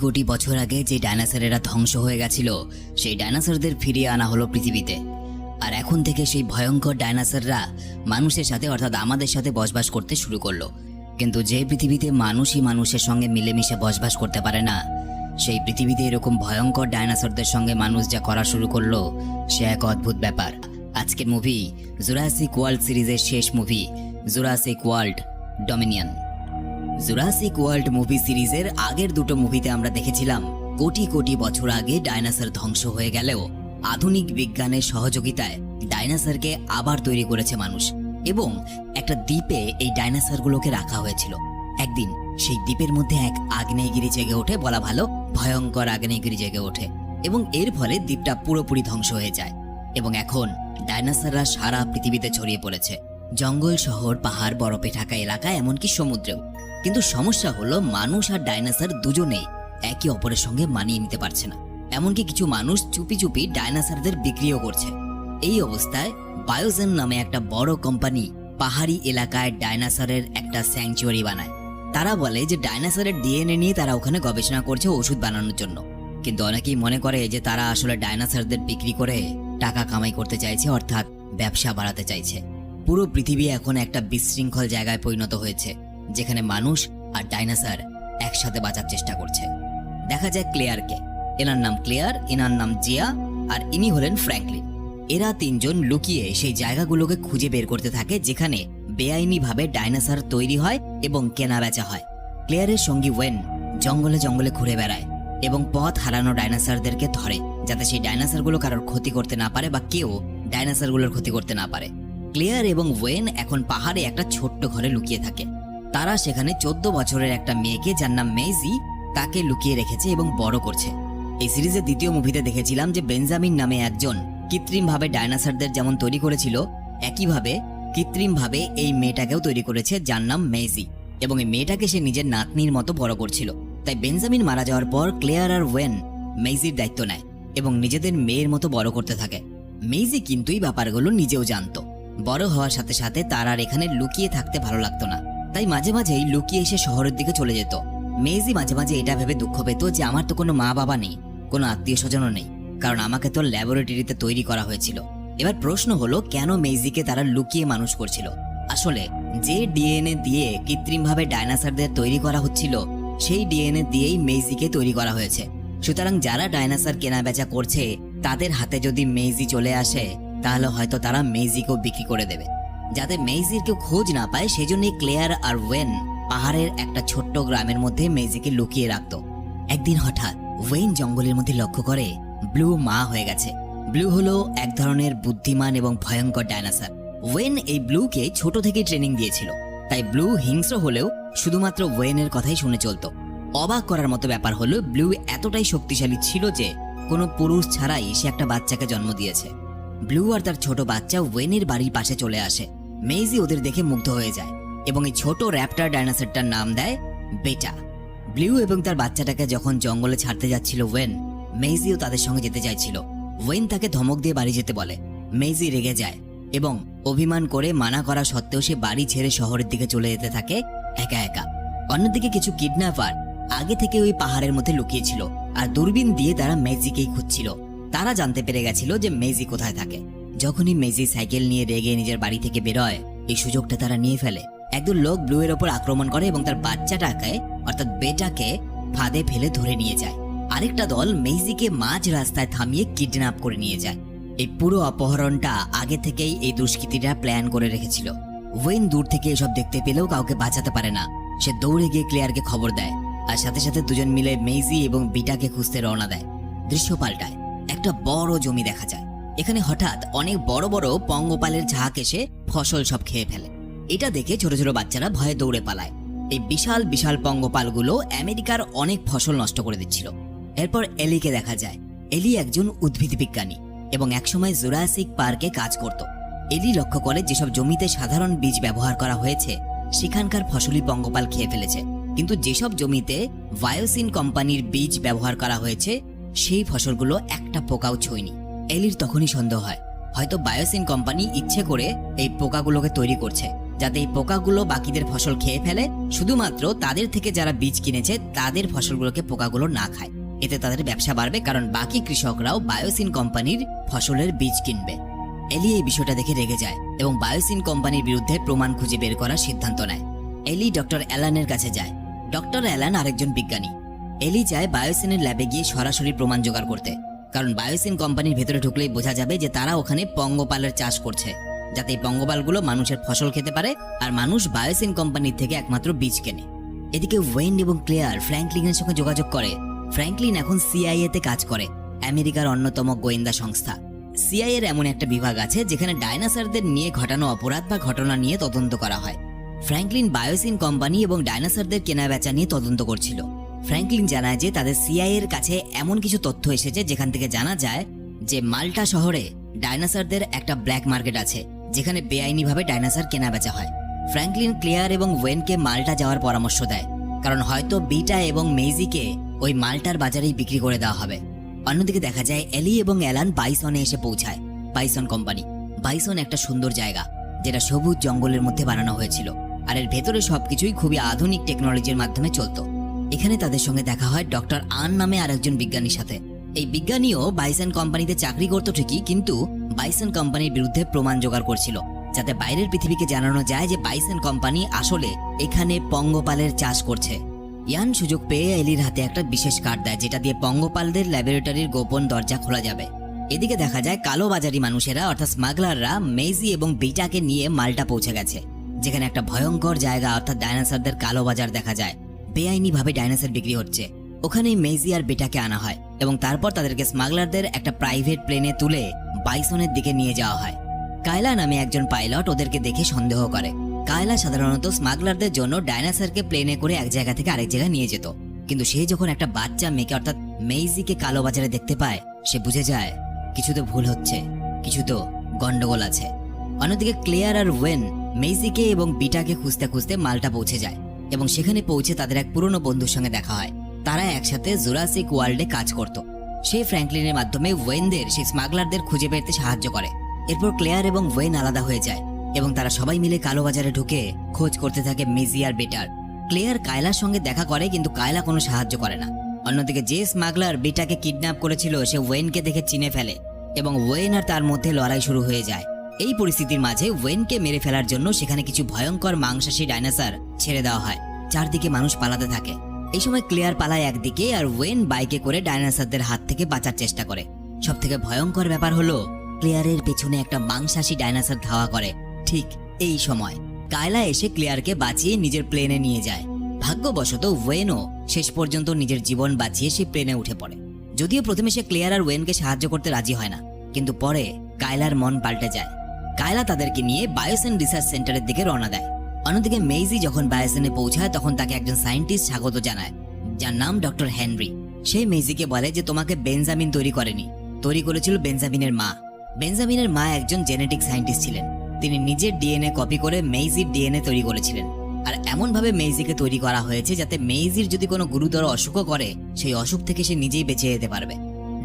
কোটি বছর আগে যে ডাইনোসরেরা ধ্বংস হয়ে গেছিল, সেই ডাইনোসরদের ফিরিয়ে আনা হলো পৃথিবীতে। আর এখন থেকে সেই ভয়ঙ্কর ডাইনোসররা মানুষের সাথে, অর্থাৎ আমাদের সাথে বসবাস করতে শুরু করল। কিন্তু যে পৃথিবীতে মানুষই মানুষের সঙ্গে মিলেমিশে বসবাস করতে পারে না, সেই পৃথিবীতে এরকম ভয়ঙ্কর ডাইনোসরদের সঙ্গে মানুষ যা করা শুরু করল, সে এক অদ্ভুত ব্যাপার। আজকের মুভি জুরাসিক ওয়ার্ল্ড সিরিজের শেষ movie Jurassic World Dominion Jurassic World movie সিরিজের আগের দুটো মুভিতে আমরা দেখেছিলাম। কোটি কোটি বছর আগে ডাইনোসর ধ্বংস হয়ে গেলেও আধুনিক বিজ্ঞানের সহযোগিতায় ডাইনোসরকে আবার তৈরি করেছে মানুষ এবং একটা দ্বীপে এই ডাইনোসরগুলোকে রাখা হয়েছিল। একদিন সেই দ্বীপের মধ্যে এক আগ্নেয়গিরি জেগে ওঠে, বলা ভালো, ভয়ঙ্কর আগ্নেয়গিরি জেগে ওঠে এবং এর ফলে দ্বীপটা পুরোপুরি ধ্বংস হয়ে যায় এবং এখন ডাইনোসররা সারা পৃথিবীতে ছড়িয়ে পড়েছে। জঙ্গল শহর, পাহাড়, বরফে ঢাকা এলাকা, এমনকি সমুদ্রেও। কিন্তু সমস্যা হলো মানুষ আর ডাইনোসর দুজনেই একে অপরের সঙ্গে মানিয়ে নিতে পারছে না। এমনকি কিছু মানুষ চুপি চুপি ডাইনোসরদের বিক্রিও করছে। এই অবস্থায় বায়োজেন নামে একটা বড় কোম্পানি পাহাড়ি এলাকায় ডাইনোসরের একটা স্যাংচুয়ারি বানায়। তারা বলে যে ডাইনোসরের ডিএনএ নিয়ে তারা ওখানে গবেষণা করছে ওষুধ বানানোর জন্য। কিন্তু অনেকেই মনে করে যে তারা আসলে ডাইনোসরদের বিক্রি করে টাকা কামাই করতে চাইছে, অর্থাৎ ব্যবসা বাড়াতে চাইছে। পুরো পৃথিবী এখন একটা বিশৃঙ্খল জায়গায় পরিণত হয়েছে। যেখানে মানুষ আর ডাইনোসর একসাথে বাঁচার চেষ্টা করছে। দেখা যায় ক্লেয়ারকে। এনার নাম ক্লেয়ার, এনার নাম জিয়া, আর ইনি হলেন ফ্র্যাঙ্কলিন। এরা তিনজন লুকিয়ে সেই জায়গাগুলোকে খুঁজে বের করতে থাকে, যেখানে বেআইনিভাবে ডাইনোসর তৈরি হয় এবং কেনা বেচা হয়। ক্লেয়ারের সঙ্গী ওয়েন জঙ্গলে জঙ্গলে ঘুরে বেড়ায় এবং পথ হারানো ডাইনোসরদেরকে ধরে, যাতে সেই ডাইনোসরগুলো কারোর ক্ষতি করতে না পারে বা কেউ ডাইনোসরগুলোর ক্ষতি করতে না পারে। ক্লেয়ার এবং ওয়েন এখন পাহাড়ে একটা ছোট্ট ঘরে লুকিয়ে থাকে। তারা সেখানে চোদ্দ বছরের একটা মেয়েকে, যার নাম মেজি তাকে লুকিয়ে রেখেছে এবং বড় করছে। এই সিরিজের দ্বিতীয় মুভিতে দেখেছিলাম যে বেঞ্জামিন নামে একজন কৃত্রিমভাবে ডাইনোসরদের যেমন তৈরি করেছিল, একইভাবে কৃত্রিমভাবে এই মেয়েটাকেও তৈরি করেছে, যার নাম মেজি এবং এই মেয়েটাকে সে নিজের নাতনির মতো বড় করছিল। তাই বেঞ্জামিন মারা যাওয়ার পর ক্লেয়ার আর ওয়েন মেইজির দায়িত্ব নেয় এবং নিজেদের মেয়ের মতো বড় করতে থাকে। মেইজি কিন্তু এই ব্যাপারগুলো নিজেও জানত। বড় হওয়ার সাথে সাথে তার আর এখানে লুকিয়ে থাকতে ভালো লাগতো না। তাই মাঝে মাঝেই লুকিয়ে এসে শহরের দিকে চলে যেত। মেইজি মাঝে মাঝে এটা ভেবে দুঃখ পেত যে আমার তো কোনো মা বাবা নেই, কোনো আত্মীয় স্বজনও নেই, কারণ আমাকে তো ল্যাবরেটরিতে তৈরি করা হয়েছিল। এবার প্রশ্ন হলো, কেন মেইজিকে তারা লুকিয়ে মানুষ করছিল? আসলে যে ডিএনএ দিয়ে কৃত্রিমভাবে ডাইনোসরদের তৈরি করা হচ্ছিল, সেই ডিএনএ দিয়েই মেইজিকে তৈরি করা হয়েছে। সুতরাং যারা ডাইনোসর কেনা বেচা করছে, তাদের হাতে যদি মেইজি চলে আসে, তাহলে হয়তো তারা মেইজিকেও বিক্রি করে দেবে। যাতে মেইজির কেউ খোঁজ না পায়, সেজন্যই ক্লেয়ার আর ওয়েন পাহাড়ের একটা ছোট্ট গ্রামের মধ্যে মেইজিকে লুকিয়ে রাখত। একদিন হঠাৎ ওয়েন জঙ্গলের মধ্যে লক্ষ্য করে ব্লু মা হয়ে গেছে। ব্লু হলো এক ধরনের বুদ্ধিমান এবং ভয়ঙ্কর ডাইনোসর। ওয়েন এই ব্লুকে ছোট থেকে ট্রেনিং দিয়েছিল। তাই ব্লু হিংস্র হলেও শুধুমাত্র ওয়েনের কথাই শুনে চলত। অবাক করার মতো ব্যাপার হলো, ব্লু এতটাই শক্তিশালী ছিল যে কোনো পুরুষ ছাড়াই সে একটা বাচ্চাকে জন্ম দিয়েছে। ব্লু আর তার ছোট বাচ্চা ওয়েনের বাড়ির পাশে চলে আসে। মেইজি ওদের দেখে মুগ্ধ হয়ে যায় এবং এই ছোট র্যাপটার ডাইনোসরটার নাম দেয় বেটা। ব্লু এবং তার বাচ্চাটাকে যখন জঙ্গলে ছাড়তে যাচ্ছিল ওয়েন মেইজিও তাদের সঙ্গে যেতে চাইছিল। ওয়েন তাকে ধমক দিয়ে বাড়ি যেতে বলে। মেইজি রেগে যায় এবং অভিমান করে মানা করা সত্ত্বেও সে বাড়ি ছেড়ে শহরের দিকে চলে যেতে থাকে একা একা। অন্যদিকে কিছু কিডন্যাপার আগে থেকে ওই পাহাড়ের মধ্যে লুকিয়েছিল আর দূরবীন দিয়ে তারা মেজিকেই খুঁজছিল। তারা জানতে পেরে গেছিল যে মেজি কোথায় থাকে। যখনই মেজি সাইকেল নিয়ে রেগে নিজের বাড়ি থেকে বেরোয়, এই সুযোগটা তারা নিয়ে ফেলে। একদল লোক ব্লু এর ওপর আক্রমণ করে এবং তার বাচ্চাটাকে, অর্থাৎ বেটাকে, ফাঁদে ফেলে ধরে নিয়ে যায়। আরেকটা দল মেইজিকে মাঝ রাস্তায় থামিয়ে কিডন্যাপ করে নিয়ে যায়। এই পুরো অপহরণটা আগে থেকেই এই দুষ্কৃতীরা প্ল্যান করে রেখেছিল। ওয়েন দূর থেকে এসব দেখতে পেলেও কাউকে বাঁচাতে পারে না। সে দৌড়ে গিয়ে ক্লেয়ারকে খবর দেয় আর সাথে সাথে দুজন মিলে মেইজি এবং বিটাকে খুঁজতে রওনা দেয়। দৃশ্য পাল্টায়। একটা বড় জমি দেখা যায়। এখানে হঠাৎ অনেক বড় বড় পঙ্গপালের ঝাঁক এসে ফসল সব খেয়ে ফেলে। এটা দেখে ছোট ছোট বাচ্চারা ভয়ে দৌড়ে পালায়। এই বিশাল বিশাল পঙ্গপালগুলো আমেরিকার অনেক ফসল নষ্ট করে দিচ্ছিল। এরপর এলিকে দেখা যায়, এলি একজন উদ্ভিদ বিজ্ঞানী এবং একসময় জুরাসিক পার্কে কাজ করত। এলি লক্ষ্য করে যেসব জমিতে সাধারণ বীজ ব্যবহার করা হয়েছে, সেখানকার ফসলি পঙ্গপাল খেয়ে ফেলেছে। কিন্তু যেসব জমিতে ভায়োসিন কোম্পানির বীজ ব্যবহার করা হয়েছে, সেই ফসলগুলো একটা পোকাও ছুঁয়নি। এলির তখনই সন্দেহ হয়। হয়তো বায়োসিন কোম্পানি ইচ্ছে করে এই পোকাগুলোকে তৈরি করছে, যাতে এই পোকাগুলো বাকিদের ফসল খেয়ে ফেলে। শুধুমাত্র তাদের থেকে যারা বীজ কিনেছে, তাদের ফসলগুলোকে পোকাগুলো না খায়। এতে তাদের ব্যবসা বাড়বে, কারণ বাকি কৃষকরাও বায়োসিন কোম্পানির ফসলের বীজ কিনবে। এলি এই বিষয়টা দেখে রেগে যায় এবং বায়োসিন কোম্পানির বিরুদ্ধে প্রমাণ খুঁজে বের করার সিদ্ধান্ত নেয়। এলি ডক্টর অ্যালানের কাছে যায়। ডক্টর অ্যালান আরেকজন বিজ্ঞানী। এলি চায় বায়োসিনের ল্যাবে গিয়ে সরাসরি প্রমাণ জোগাড় করতে। কারণ বায়োসিন কোম্পানির ভেতরে ঢুকলেই বোঝা যাবে যে তারা ওখানে পঙ্গপালের চাষ করছে। যাতে এই পঙ্গপালগুলো মানুষের ফসল খেতে পারে আর মানুষ বায়োসিন কোম্পানির থেকে একমাত্র বীজ কেনে। এদিকে ওয়েন এবং ক্লেয়ার ফ্র্যাঙ্কলিনের সঙ্গে যোগাযোগ করে। ফ্র্যাঙ্কলিন এখন সিআইএ তে কাজ করে, আমেরিকার অন্যতম গোয়েন্দা সংস্থা। সিআইএ এর এমন একটা বিভাগ আছে যেখানে ডাইনোসরদের নিয়ে ঘটানো অপরাধ বা ঘটনা নিয়ে তদন্ত করা হয়। ফ্র্যাঙ্কলিন বায়োসিন কোম্পানি এবং ডাইনোসরদের কেনা বেচা নিয়ে তদন্ত করছিল। ফ্র্যাঙ্কলিন জানায় যে তাদের সিআই এর কাছে এমন কিছু তথ্য এসেছে যেখান থেকে জানা যায় যে মাল্টা শহরে ডাইনোসরদের একটা ব্ল্যাক মার্কেট আছে, যেখানে বেআইনিভাবে ডাইনোসর কেনা বেচা হয়। ফ্র্যাঙ্কলিন ক্লিয়ার এবং ওয়েনকে মাল্টা যাওয়ার পরামর্শ দেয়, কারণ হয়তো বিটা এবং মেইজিকে ওই মাল্টার বাজারেই বিক্রি করে দেওয়া হবে। অন্যদিকে দেখা যায় এলি এবং অ্যালান বাইসনে এসে পৌঁছায় বাইসন কোম্পানি। বাইসন একটা সুন্দর জায়গা, যেটা সবুজ জঙ্গলের মধ্যে বানানো হয়েছিল, আর এর ভেতরে সবকিছুই খুবই আধুনিক টেকনোলজির মাধ্যমে চলতো। এখানে তাদের সঙ্গে দেখা হয় ডক্টর আন নামে আরেকজন বিজ্ঞানীর সাথে। এই বিজ্ঞানীও বাইসন কোম্পানিতে চাকরি করতো ঠিকই, কিন্তু বাইসন কোম্পানির বিরুদ্ধে প্রমাণ জোগাড় করছিল, যাতে বাইরের পৃথিবীকে জানানো যায় যে বাইসন কোম্পানি আসলে এখানে পঙ্গপালের চাষ করছে। ইয়ান সুযোগ পেয়ে এলির হাতে একটা বিশেষ কার্ড দেয়, যেটা দিয়ে পঙ্গপালদের ল্যাবরেটরির গোপন দরজা খোলা যাবে। এদিকে দেখা যায় কালোবাজারি মানুষেরা, অর্থাৎ স্মাগলাররা, মেজি এবং বিটাকে নিয়ে মালটা পৌঁছে গেছে, যেখানে একটা ভয়ঙ্কর জায়গা, অর্থাৎ ডাইনোসরদের কালো বাজার দেখা যায়। বেআইনি ভাবে ডাইনোসর বিক্রি হচ্ছে। ওখানেই মেজি আর বেটাকে আনা হয় এবং তারপর তাদেরকে স্মাগলারদের একটা প্রাইভেট প্লেনে তুলে বাইসনের দিকে নিয়ে যাওয়া হয়। কায়লা নামে একজন পাইলট ওদেরকে দেখে সন্দেহ করে। কায়লা সাধারণত স্মাগলারদের জন্য ডাইনোসরকে প্লেনে করে এক জায়গা থেকে আরেক জায়গায় নিয়ে যেত। কিন্তু সে যখন একটা বাচ্চা মেয়েকে অর্থাৎ মেইজিকে কালো বাজারে দেখতে পায়, সে বুঝে যায়, কিছু তো ভুল হচ্ছে, কিছু তো গন্ডগোল আছে। অন্যদিকে ক্লেয়ার আর ওয়েন মেইজিকে এবং বিটাকে খুঁজতে খুঁজতে মালটা পৌঁছে যায়। এবং সেখানে পৌঁছে তাদের এক পুরনো বন্ধুর সঙ্গে দেখা হয়। তারা একসাথে জুরাসিক ওয়ার্ল্ডে কাজ করত। সেই ফ্র্যাঙ্কলিনের মাধ্যমে ওয়েনদের, সেই স্মাগলারদের খুঁজে পেতে সাহায্য করে। এরপর ক্লেয়ার এবং ওয়েন আলাদা হয়ে যায় এবং তারা সবাই মিলে কালো বাজারে ঢুকে খোঁজ করতে থাকে মেজি আর বেটার। ক্লেয়ার কায়লার সঙ্গে দেখা করে কিন্তু কায়লা কোনো সাহায্য করে না। অন্যদিকে যে স্মাগলার বিটাকে কিডন্যাপ করেছিল, সে ওয়েনকে দেখে চিনে ফেলে এবং ওয়েন আর তার মধ্যে লড়াই শুরু হয়ে যায়। এই পরিস্থিতির মাঝে ওয়েনকে মেরে ফেলার জন্য সেখানে কিছু ভয়ঙ্কর মাংসাশী ডাইনোসর ছেড়ে দেওয়া হয়। চারদিকে মানুষ পালাতে থাকে। এই সময় ক্লিয়ার পালায় একদিকে আর ওয়েন বাইকে করে ডাইনোসরদের হাত থেকে বাঁচার চেষ্টা করে। সব থেকে ভয়ঙ্কর ব্যাপার হলো, ক্লিয়ারের পেছনে একটা মাংসাশী ডাইনোসর ধাওয়া করে। ঠিক এই সময় কায়লা এসে ক্লিয়ারকে বাঁচিয়ে নিজের প্লেনে নিয়ে যায়। ভাগ্যবশত ওয়েনও শেষ পর্যন্ত নিজের জীবন বাঁচিয়ে সে প্লেনে উঠে পড়ে। যদিও প্রথমে সে ক্লিয়ার আর ওয়েনকে সাহায্য করতে রাজি হয় না, কিন্তু পরে কায়লার মন পাল্টে যায়। কায়লা তাদেরকে নিয়ে বায়োসেন রিসার্চ সেন্টারের দিকে রওনা দেয়। অন্যদিকে মেইজি যখন বায়োসেনে পৌঁছায়, তখন তাকে একজন সায়েন্টিস্ট স্বাগত জানায়, যার নাম ডক্টর হেনরি। সে মেইজিকে বলে যে, তোমাকে বেঞ্জামিন তৈরি করেনি। তৈরি করেছিল বেঞ্জামিনের মা। বেঞ্জামিনের মা একজন জেনেটিক সায়েন্টিস্ট ছিলেন। তিনি নিজের ডিএনএ কপি করে মেইজির ডিএনএ তৈরি করেছিলেন। আর এমনভাবে মেইজিকে তৈরি করা হয়েছে যাতে মেইজির যদি কোনো গুরুতর অসুখও করে, সেই অসুখ থেকে সে নিজেই বেঁচে যেতে পারবে।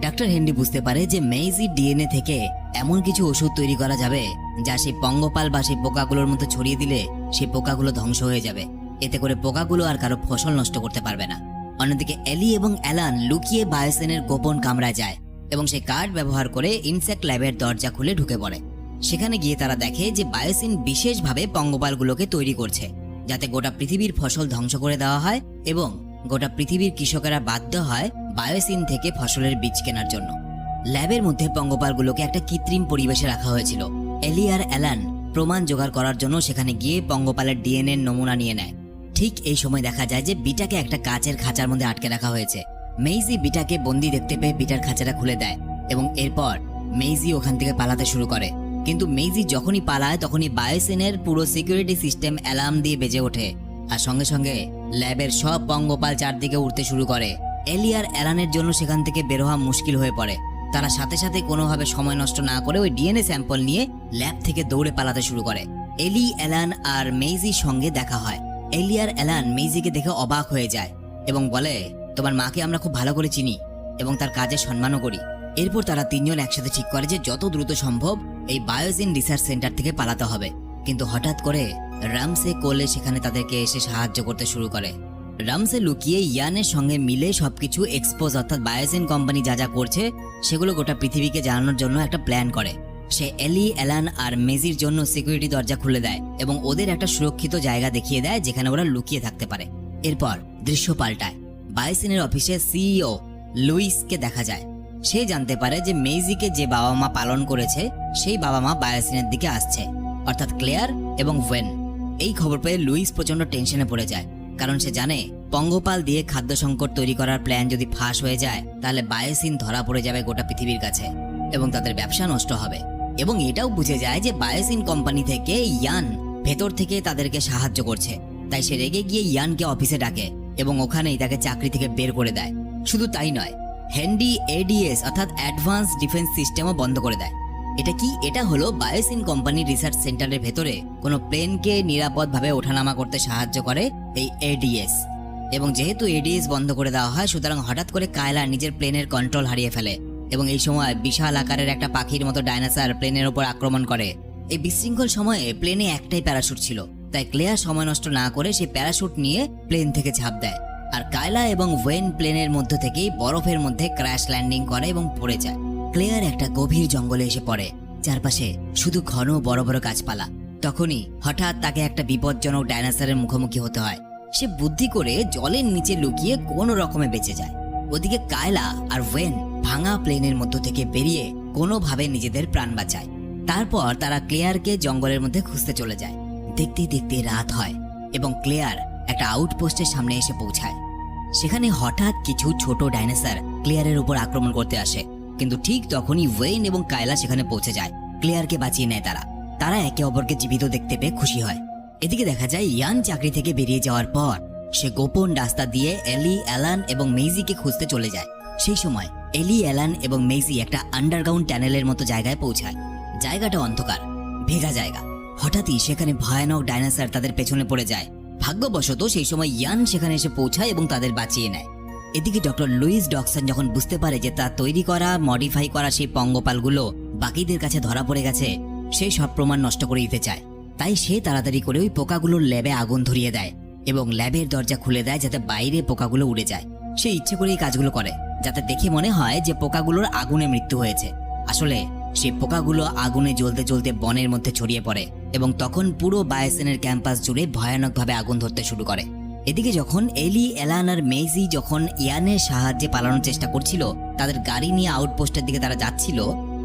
ডাক্তার হেনরি বুঝতে পারে যে মেইজির ডিএনএ থেকে এমন কিছু ওষুধ তৈরি করা যাবে যা সেই পঙ্গপাল বা সেই পোকাগুলোর মধ্যে ছড়িয়ে দিলে সেই পোকাগুলো ধ্বংস হয়ে যাবে। এতে করে পোকাগুলো আর কারও ফসল নষ্ট করতে পারবে না। অন্যদিকে এলি এবং অ্যালান লুকিয়ে বায়োসেনের গোপন কামরায় যায় এবং সেই কার্ড ব্যবহার করে ইনসেক্ট ল্যাবের দরজা খুলে ঢুকে পড়ে। সেখানে গিয়ে তারা দেখে যে বায়োসিন বিশেষভাবে পঙ্গপালগুলোকে তৈরি করছে, যাতে গোটা পৃথিবীর ফসল ধ্বংস করে দেওয়া হয় এবং গোটা পৃথিবীর কৃষকেরা বাধ্য হয় বায়োসিন থেকে ফসলের বীজ কেনার জন্য। ল্যাবের মধ্যে পঙ্গপালগুলোকে একটা কৃত্রিম পরিবেশে রাখা হয়েছিল। এলি আর অ্যালান প্রমাণ জোগাড় করার জন্য সেখানে গিয়ে পঙ্গপালের ডিএনএ নমুনা নিয়ে নেয়। ঠিক এই সময় দেখা যায় যে বিটাকে একটা কাচের খাঁচার মধ্যে আটকে রাখা হয়েছে। মেইজি বিটাকে বন্দি দেখতে পেয়ে বিটার খাঁচাটা খুলে দেয় এবং এরপর মেইজি ওখান থেকে পালাতে শুরু করে। কিন্তু মেইজি যখনই পালায়, তখনই বায়োসেনের পুরো সিকিউরিটি সিস্টেম অ্যালার্ম দিয়ে বেজে ওঠে আর সঙ্গে সঙ্গে ল্যাবের সব পঙ্গপাল চারদিকে উঠতে শুরু করে। এলিয়ার অ্যালানের জন্য সেখান থেকে বের হওয়া মুশকিল হয়ে পড়ে। তারা সাথে সাথে কোনোভাবে সময় নষ্ট না করে ওই ডিএনএ স্যাম্পল নিয়ে ল্যাব থেকে দৌড়ে পালাতে শুরু করে। এলি, অ্যালান আর মেইজির সঙ্গে দেখা হয়। এলিয়ার অ্যালান মেইজিকে দেখে অবাক হয়ে যায় এবং বলে, তোমার মাকে আমরা খুব ভালো করে চিনি এবং তার কাজে সম্মানও করি। এরপর তারা তিনজন একসাথে ঠিক করে যে যত দ্রুত সম্ভব এই বায়োজিন রিসার্চ সেন্টার থেকে পালাতে হবে। কিন্তু হঠাৎ করে রামসে কোলে সেখানে তাদেরকে এসে সাহায্য করতে শুরু করে। রামসে লুকিয়ে ইয়ানের সঙ্গে মিলে সবকিছু এক্সপোজ অর্থাৎ বায়োজিন কোম্পানি যা যা করছে সেগুলো গোটা পৃথিবীকে জানানোর জন্য একটা প্ল্যান করে। সে এলি, এলান আর মেজির জন্য সিকিউরিটি দরজা খুলে দেয় এবং ওদের একটা সুরক্ষিত জায়গা দেখিয়ে দেয় যেখানে ওরা লুকিয়ে থাকতে পারে। এরপর দৃশ্য পাল্টায়। বায়োসিনের অফিসে সিইও লুইসকে দেখা যায়। সে জানতে পারে যে মেইজিকে যে বাবা মা পালন করেছে, সেই বাবা মা বায়োসিনের দিকে আসছে, অর্থাৎ ক্লেয়ার এবং ওয়েন এই খবর পেয়ে লুইস প্রচণ্ড টেনশনে পড়ে যায়। কারণ সে জানে, পঙ্গপাল দিয়ে খাদ্য সংকট তৈরি করার প্ল্যান যদি ফাঁস হয়ে যায়, তাহলে বায়োসিন ধরা পড়ে যাবে গোটা পৃথিবীর কাছে, এবং তাদের ব্যবসা নষ্ট হবে। এবং এটাও বুঝে যায় যে বায়োসিন কোম্পানি থেকে ইয়ান ভেতর থেকে তাদেরকে সাহায্য করছে। তাই সে রেগে গিয়ে ইয়ানকে অফিসে ডাকে এবং ওখানেই তাকে চাকরি থেকে বের করে দেয়। শুধু তাই নয় হ্যান্ডি এডিএস অর্থাৎ অ্যাডভান্স ডিফেন্স সিস্টেমও বন্ধ করে দেয়। এটা কি? এটা হলো বায়োসিন কোম্পানি রিসার্চ সেন্টারের ভেতরে কোনো প্লেনকে নিরাপদভাবে ওঠানামা করতে সাহায্য করে এই এডিএস এবং যেহেতু এডিএস বন্ধ করে দেওয়া হয়, সুতরাং হঠাৎ করে কায়লা নিজের প্লেনের কন্ট্রোল হারিয়ে ফেলে এবং এই সময় বিশাল আকারের একটা পাখির মতো ডাইনোসর প্লেনের উপর আক্রমণ করে। এই বিশৃঙ্খল সময়ে প্লেনে একটাই প্যারাশুট ছিল, তাই ক্লেয়ার সময় নষ্ট না করে সেই প্যারাশুট নিয়ে প্লেন থেকে ঝাঁপ দেয়। আর কায়লা এবং ওয়েন প্লেনের মধ্য থেকেই বরফের মধ্যে ক্র্যাশ ল্যান্ডিং করে এবং পড়ে যায়। ক্লেয়ার একটা গভীর জঙ্গলে এসে পড়ে। চারপাশে শুধু ঘন বড় বড় গাছপালা। তখনই হঠাৎ তাকে একটা বিপজ্জনক ডাইনোসরের মুখোমুখি হতে হয়। সে বুদ্ধি করে জলের নিচে লুকিয়ে কোনো রকমে বেঁচে যায়। ওদিকে কায়লা আর ওয়েন ভাঙা প্লেনের মধ্য থেকে বেরিয়ে কোনোভাবে নিজেদের প্রাণ বাঁচায়। তারপর তারা ক্লেয়ারকে জঙ্গলের মধ্যে খুঁজতে চলে যায়। দেখতে দেখতে রাত হয় এবং ক্লেয়ার একটা আউটপোস্টের সামনে এসে পৌঁছায়। সেখানে হঠাৎ কিছু ছোট ডাইনোসর ক্লেয়ারের উপর আক্রমণ করতে আসে। কিন্তু ঠিক তখনই ওয়েন এবং কায়লা সেখানে পৌঁছে যায়। ক্লিয়ারকে বাঁচিয়ে নেয় তারা। তারা একে অপরকে জীবিত দেখতে পেয়ে খুশি হয়। এদিকে দেখা যায়, ইয়ান চাকরি থেকে বেরিয়ে যাওয়ার পর সে গোপন রাস্তা দিয়ে এলি, অ্যালান এবং মেইজিকে খুঁজতে চলে যায়। সেই সময় এলি, অ্যালান এবং মেইজি একটা আন্ডারগ্রাউন্ড ট্যানেলের মতো জায়গায় পৌঁছায়। জায়গাটা অন্ধকার, ভেজা জায়গা। হঠাৎই সেখানে ভয়ানক ডাইনোসর তাদের পেছনে পড়ে যায়। ভাগ্যবশত সেই সময় ইয়ান সেখানে এসে পৌঁছায় এবং তাদের বাঁচিয়ে নেয়। এদিকে ডক্টর লুইস ডকসন যখন বুঝতে পারে যে তার তৈরি করা মডিফাই করা সেই পঙ্গপালগুলো বাকিদের কাছে ধরা পড়ে গেছে, সে সব প্রমাণ নষ্ট করে দিতে চায়। তাই সে তাড়াতাড়ি করে ওই পোকাগুলোর ল্যাবে আগুন ধরিয়ে দেয় এবং ল্যাবের দরজা খুলে দেয় যাতে বাইরে পোকাগুলো উড়ে যায়। সে ইচ্ছে করে এই কাজগুলো করে, যাতে দেখে মনে হয় যে পোকাগুলোর আগুনে মৃত্যু হয়েছে। আসলে সে পোকাগুলো আগুনে জ্বলতে জ্বলতে বনের মধ্যে ছড়িয়ে পড়ে এবং তখন পুরো বায়োসেনের ক্যাম্পাস জুড়ে ভয়ানকভাবে আগুন ধরতে শুরু করে। এদিকে যখন এলি, এলান আর মেইজি যখন ইয়ানের সাহায্যে পালানোর চেষ্টা করছিল, তাদের গাড়ি নিয়ে আউটপোস্টের দিকে তারা যাচ্ছিল,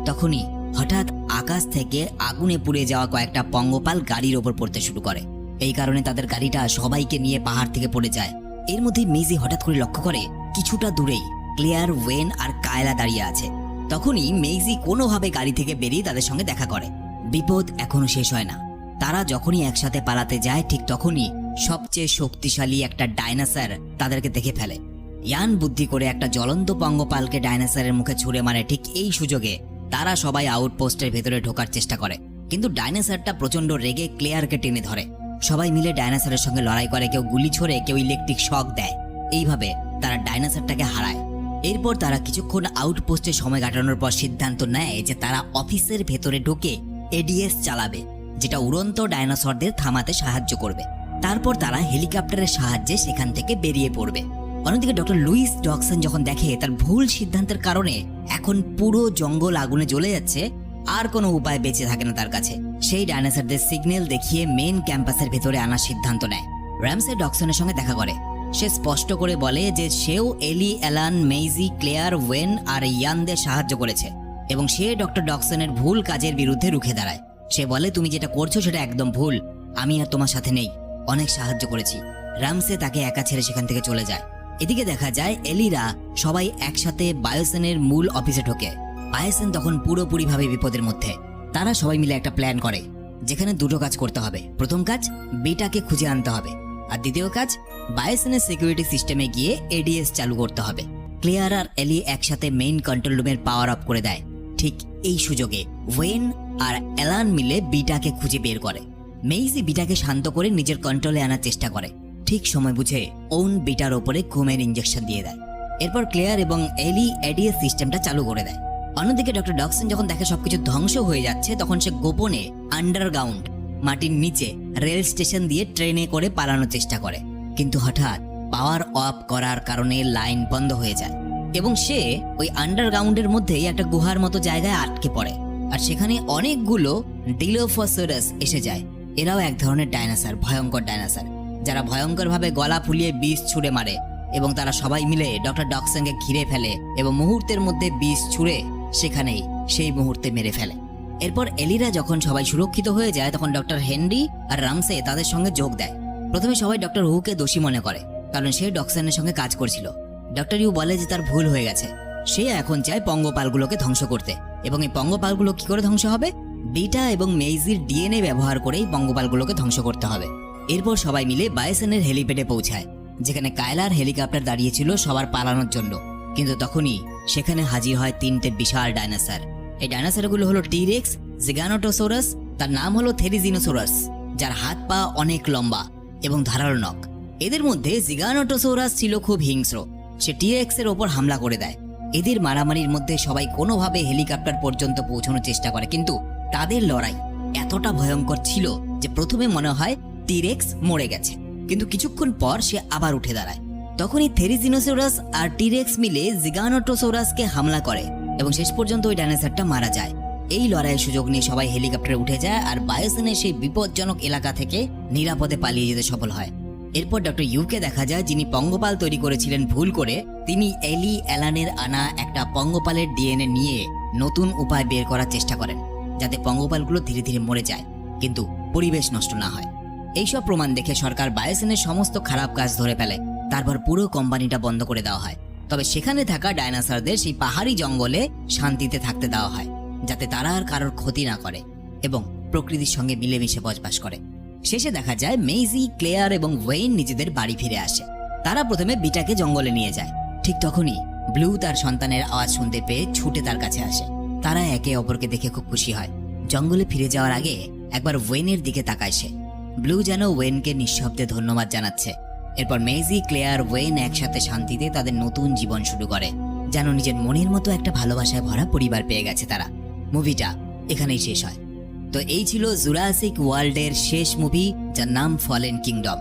তখনই হঠাৎ আকাশ থেকে আগুনে পুড়ে যাওয়া কয়েকটা পঙ্গপাল গাড়ির ওপর পড়তে শুরু করে। এই কারণে তাদের গাড়িটা সবাইকে নিয়ে পাহাড় থেকে পড়ে যায়। এর মধ্যে মেজি হঠাৎ করে লক্ষ্য করে, কিছুটা দূরেই ক্লিয়ার, ওয়েন আর কায়লা দাঁড়িয়ে আছে। তখনই মেইজি কোনোভাবে গাড়ি থেকে বেরিয়ে তাদের সঙ্গে দেখা করে। বিপদ এখনও শেষ হয় না। তারা যখনই একসাথে পালাতে যায়, ঠিক তখনই সবচেয়ে শক্তিশালী একটা ডাইনোসর তাদেরকে দেখে ফেলে। ইয়ান বুদ্ধি করে একটা জ্বলন্ত পঙ্গপালকে ডাইনোসরের মুখে ছুঁড়ে মারে ঠিক এই সুযোগে তারা সবাই আউটপোস্টের ভেতরে ঢোকার চেষ্টা করে। কিন্তু ডাইনোসরটা প্রচণ্ড রেগে ক্লেয়ারকে টেনে ধরে। সবাই মিলে ডাইনোসরের সঙ্গে লড়াই করে, কেউ গুলি ছোড়ে, কেউ ইলেকট্রিক শক দেয়। এইভাবে তারা ডাইনোসরটাকে হারায়। এরপর তারা কিছুক্ষণ আউটপোস্টে সময় কাটানোর পর সিদ্ধান্ত নেয় যে তারা অফিসের ভেতরে ঢুকে এডিএস চালাবে, যেটা উড়ন্ত ডাইনোসরদের থামাতে সাহায্য করবে। তারপর তারা হেলিকপ্টারের সাহায্যে সেখান থেকে বেরিয়ে পড়বে। অন্যদিকে ডক্টর লুইস ডকসন যখন দেখে তার ভুল সিদ্ধান্তের কারণে এখন পুরো জঙ্গল আগুনে জ্বলে যাচ্ছে, আর কোনো উপায় বেঁচে থাকে না তার কাছে। সেই ডাইনোসরদের সিগন্যাল দেখিয়ে মেন ক্যাম্পাসের ভেতরে আনার সিদ্ধান্ত নেয়। র্যামসে ডকসনের সঙ্গে দেখা করে। সে স্পষ্ট করে বলে যে সেও Ellie, Alan, Maisie, Claire, Owen আর ইয়ানদের সাহায্য করেছে এবং সে ডক্টর ডকসনের ভুল কাজের বিরুদ্ধে রুখে দাঁড়ায়। সে বলে, তুমি যেটা করছ সেটা একদম ভুল। আমি আর তোমার সাথে নেই। অনেক সাহায্য করেছি। রামসে তাকে একা ছেড়ে সেখান থেকে চলে যায়। এদিকে দেখা যায়, এলিরা সবাই একসাথে বায়োসেনের মূল অফিসে ঢোকে। বায়োসেন তখন পুরোপুরিভাবে বিপদের মধ্যে। তারা সবাই মিলে একটা প্ল্যান করে, যেখানে দুটো কাজ করতে হবে। প্রথম কাজ, বিটাকে খুঁজে আনতে হবে। আর দ্বিতীয় কাজ, বায়োসেনের সিকিউরিটি সিস্টেমে গিয়ে এডিএস চালু করতে হবে। ক্লিয়ার আর এলি একসাথে মেইন কন্ট্রোল রুমের পাওয়ার অফ করে দেয়। ঠিক এই সুযোগে ওয়েন আর অ্যালান মিলে বিটাকে খুঁজে বের করে। মেইজি বিটাকে শান্ত করে নিজের কন্ট্রোলে আনার চেষ্টা করে। ঠিক সময় বুঝে ওন বিটার ওপরে ঘুমের ইঞ্জেকশন দিয়ে দেয়। এরপর ক্লিয়ার এবং এলি এডিএস সিস্টেমটা চালু করে দেয়। অন্যদিকে ডক্টর ডকসন যখন দেখে সবকিছু ধ্বংস হয়ে যাচ্ছে, তখন সে গোপনে আন্ডারগ্রাউন্ড মাটির নিচে রেল স্টেশন দিয়ে ট্রেনে করে পালানোর চেষ্টা করে। কিন্তু হঠাৎ পাওয়ার অফ করার কারণে লাইন বন্ধ হয়ে যায় এবং সে ওই আন্ডারগ্রাউন্ডের মধ্যেই একটা গুহার মতো জায়গায় আটকে পড়ে। আর সেখানে অনেকগুলো ডিলোফোসোরাস এসে যায়। এরাও এক ধরনের ডাইনোসর, ভয়ঙ্কর ডাইনোসর। যারা ভয়ঙ্করভাবে গলা ফুলিয়ে বিষ ছুঁড়ে মারে এবং তারা সবাই মিলে ডক্টর ডকসনকে ঘিরে ফেলে এবং মুহূর্তের মধ্যে বিষ ছুঁড়ে সেখানেই সেই মুহূর্তে মেরে ফেলে। এরপর এলিরা যখন সবাই সুরক্ষিত হয়ে যায়, তখন ডক্টর হেনরি আর রামসে তাদের সঙ্গে যোগ দেয়। প্রথমে সবাই ডক্টর হুকে দোষী মনে করে, কারণ সে ডকসনের সঙ্গে কাজ করছিল। ডক্টর ইউ বলে যে তার ভুল হয়ে গেছে। সে এখন চায় পঙ্গপালগুলোকে ধ্বংস করতে। এবং এই পঙ্গপালগুলো কি করে ধ্বংস হবে? বিটা এবং মেইজির ডিএনএ ব্যবহার করেই পঙ্গপালগুলোকে ধ্বংস করতে হবে। এরপর সবাই মিলে বায়োসেনের হেলিপ্যাডে পৌঁছায়, যেখানে কায়লার হেলিকপ্টার দাঁড়িয়েছিল সবার পালানোর জন্য। কিন্তু তখনই সেখানে হাজির হয় তিনটে বিশাল ডাইনোসর। এই ডাইনোসরগুলো হলো টিরেক্স জিগানোটোসোরাস তার নাম হলো থেরিজিনোসোরাস যার হাত পা অনেক লম্বা এবং ধারালো নখ। এদের মধ্যে জিগানোটোসোরাস ছিল খুব হিংস্র। সে টিরেক্স এর ওপর হামলা করে দেয়। এদের মারামারির মধ্যে সবাই কোনোভাবে হেলিকপ্টার পর্যন্ত পৌঁছানোর চেষ্টা করে, কিন্তু তাদের লড়াই এতটা ভয়ঙ্কর ছিল যে প্রথমে মনে হয় টিরেক্স মরে গেছে। কিন্তু কিছুক্ষণ পর সে আবার উঠে দাঁড়ায়। তখনই থেরিজিনোসোরাস আর টিরেক্স মিলে জিগানোটোসোরাসকে হামলা করে এবং শেষ পর্যন্ত ওই ডাইনোসরটা মারা যায়। এই লড়াইয়ের সুযোগ নিয়ে সবাই হেলিকপ্টারে উঠে যায় আর বায়োসেনের সেই বিপজ্জনক এলাকা থেকে নিরাপদে পালিয়ে যেতে সফল হয়। এরপর ডক্টর ইউকে দেখা যায় যিনি পঙ্গপাল তৈরি করেছিলেন ভুল করে, তিনি এলি অ্যালানের আনা একটা পঙ্গপালের ডিএনএ নিয়ে নতুন উপায় বের করার চেষ্টা করেন। যাতে পঙ্গপালগুলো ধীরে ধীরে মরে যায়, কিন্তু পরিবেশ নষ্ট না হয়। এইসব প্রমাণ দেখে সরকার বায়োসেনের সমস্ত খারাপ কাজ ধরে ফেলে। তারপর পুরো কোম্পানিটা বন্ধ করে দেওয়া হয়। তবে সেখানে থাকা ডাইনোসরদের সেই পাহাড়ি জঙ্গলে শান্তিতে থাকতে দেওয়া হয়, যাতে তারা আর কারোর ক্ষতি না করে এবং প্রকৃতির সঙ্গে মিলেমিশে বসবাস করে। শেষে দেখা যায়, মেইজি, ক্লেয়ার এবং ওয়েইন নিজেদের বাড়ি ফিরে আসে। তারা প্রথমে বিটাকে জঙ্গলে নিয়ে যায়। ঠিক তখনই ব্লু তার সন্তানের আওয়াজ শুনতে পেয়ে ছুটে তার কাছে আসে। তারা একে অপরকে দেখে খুব খুশি হয়। জঙ্গলে ফিরে যাওয়ার আগে একবার ওয়েনের দিকে তাকায় সে। ব্লু যেন ওয়েনকে নিঃশব্দে ধন্যবাদ জানাচ্ছে। এরপর মেজি ক্লেয়ার ওয়েন একসাথে শান্তিতে তাদের নতুন জীবন শুরু করে, যেন নিজের মনের মতো একটা ভালোবাসায় ভরা পরিবার পেয়ে গেছে তারা। মুভিটা এখানেই শেষ হয়। তো এই ছিল জুরাসিক ওয়ার্ল্ডের শেষ মুভি, যার নাম ফলেন কিংডম।